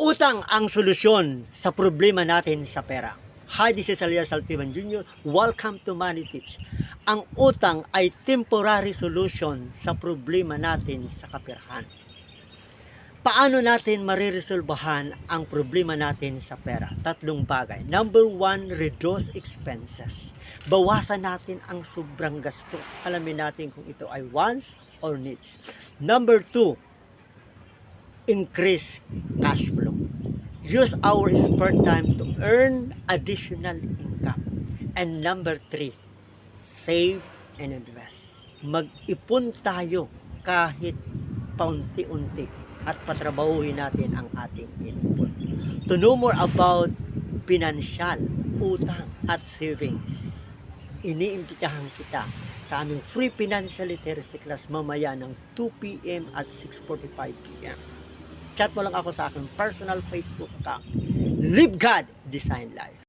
Utang ang solusyon sa problema natin sa pera. Hi, this is Aliar Saltiman Jr. Welcome to Money Tips. Ang utang ay temporary solution sa problema natin sa kaperahan. Paano natin mariresolbahan ang problema natin sa pera? Tatlong bagay. Number one, reduce expenses. Bawasan natin ang sobrang gastos. Alamin natin kung ito ay wants or needs. Number two, increase cash flow. Use our spare time to earn additional income. And number three, save and invest. Mag-ipon tayo kahit paunti-unti at patrabahuhin natin ang ating inipon. To know more about financial, utang at savings, iniimbitahan kita sa aming free financial literacy class mamaya ng 2 p.m. at 6.45 p.m. Chat mo lang ako sa aking personal Facebook account. Live God, Design Life.